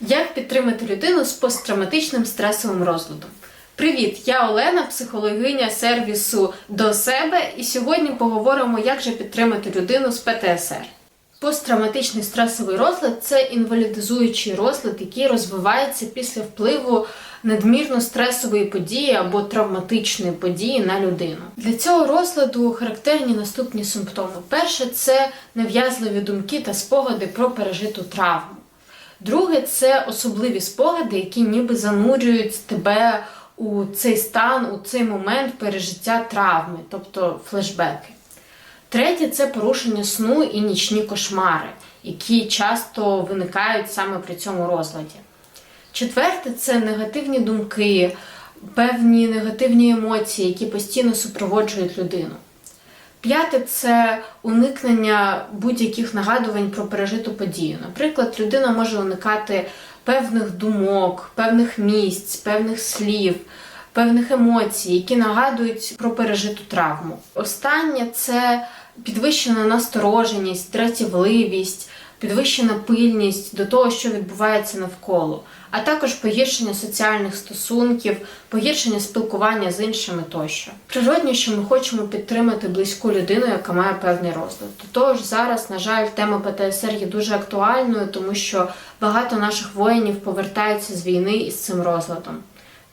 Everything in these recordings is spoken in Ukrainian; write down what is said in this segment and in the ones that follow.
Як підтримати людину з посттравматичним стресовим розладом? Привіт, я Олена, психологиня сервісу до себе, і сьогодні поговоримо, як же підтримати людину з ПТСР. Посттравматичний стресовий розлад це інвалідизуючий розлад, який розвивається після впливу надмірно стресової події або травматичної події на людину. Для цього розладу характерні наступні симптоми: перше це нав'язливі думки та спогади про пережиту травму. Друге це особливі спогади, які ніби занурюють тебе у цей стан, у цей момент пережиття травми, тобто флешбеки. Третє це порушення сну і нічні кошмари, які часто виникають саме при цьому розладі. Четверте це негативні думки, певні негативні емоції, які постійно супроводжують людину. П'яте це уникнення будь-яких нагадувань про пережиту подію. Наприклад, людина може уникати певних думок, певних місць, певних слів, певних емоцій, які нагадують про пережиту травму. Останнє це підвищена настороженість, дратівливість, підвищена пильність до того, що відбувається навколо, а також погіршення соціальних стосунків, погіршення спілкування з іншими тощо. Природні, що ми хочемо підтримати близьку людину, яка має певний розлад. До того ж, зараз, на жаль, тема ПТСР є дуже актуальною, тому що багато наших воїнів повертаються з війни із цим розладом.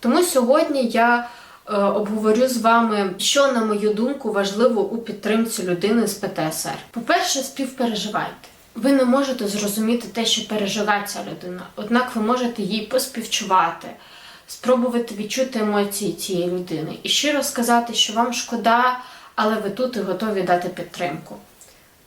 Тому сьогодні я е, обговорю з вами, що, на мою думку, важливо у підтримці людини з ПТСР. По-перше, співпереживайте. Ви не можете зрозуміти те, що пережила ця людина, однак ви можете їй поспівчувати, спробувати відчути емоції цієї людини і щиро сказати, що вам шкода, але ви тут і готові дати підтримку.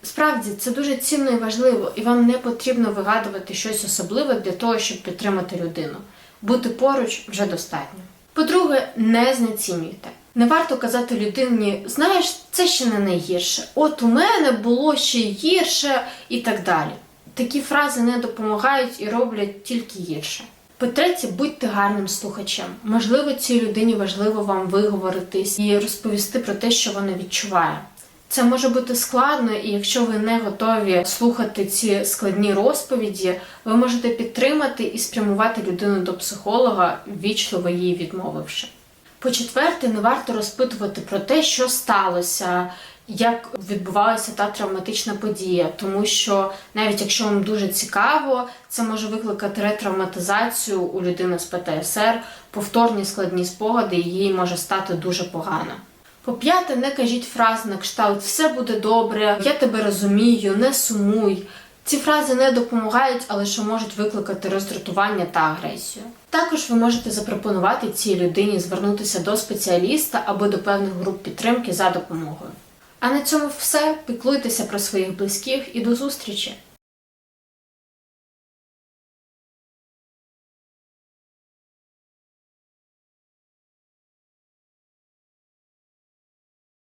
Справді це дуже цінно і важливо, і вам не потрібно вигадувати щось особливе для того, щоб підтримати людину. Бути поруч вже достатньо. По-друге, не знецінюйте. Не варто казати людині, знаєш, це ще не найгірше. От у мене було ще гірше і так далі. Такі фрази не допомагають і роблять тільки гірше. По-третє, будьте гарним слухачем. Можливо, цій людині важливо вам виговоритись і розповісти про те, що вона відчуває. Це може бути складно, і якщо ви не готові слухати ці складні розповіді, ви можете підтримати і спрямувати людину до психолога, ввічливо їй відмовивши. По-четверте, не варто розпитувати про те, що сталося, як відбувалася та травматична подія, тому що навіть якщо вам дуже цікаво, це може викликати ретравматизацію у людини з ПТСР, повторні складні спогади, і їй може стати дуже погано. По-п'яте, не кажіть фраз на кшталт все буде добре, я тебе розумію, не сумуй. Ці фрази не допомагають, але що можуть викликати роздратування та агресію. Також ви можете запропонувати цій людині звернутися до спеціаліста або до певних груп підтримки за допомогою. А на цьому все. Піклуйтеся про своїх близьких і до зустрічі!